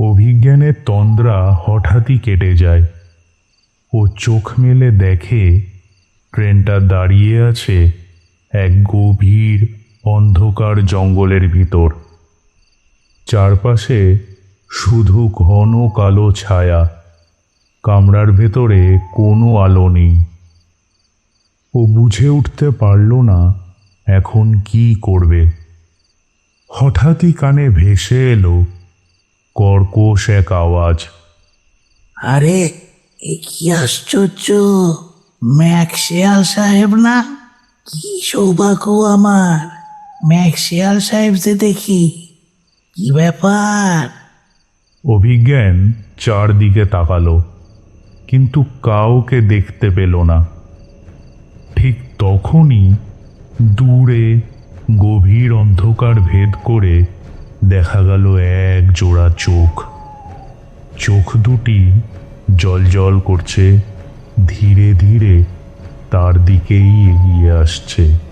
অভিজ্ঞানের তন্দ্রা হঠাৎই কেটে যায় ও চোখ মেলে দেখে ট্রেনটা দাঁড়িয়ে আছে এক গভীর অন্ধকার জঙ্গলের ভিতর। চারপাশে শুধু ঘন কালো ছায়া। কামরার ভেতরে কোনো আলো নেই। ও বুঝে উঠতে পারল না এখন কি করবে। হঠাৎই কানে ভেসে এলো কর্কশ এক আওয়াজ। আরে এ কি আশ্চর্য? ম্যাক্সিয়াল সাহেব না? কি সৌভাগ্য আমার। ম্যাক্সিয়াল সাহেব যে দেখি কি ব্যাপার? অভিজ্ঞান চারদিকে তাকালো কিন্তু কাউকে দেখতে পেল না। ঠিক তখনই দূরে গভীর অন্ধকার ভেদ করে দেখা গেল এক জোড়া চোখ। চোখ দুটি জল জল করছে, ধীরে ধীরে তার দিকেই এগিয়ে আসছে।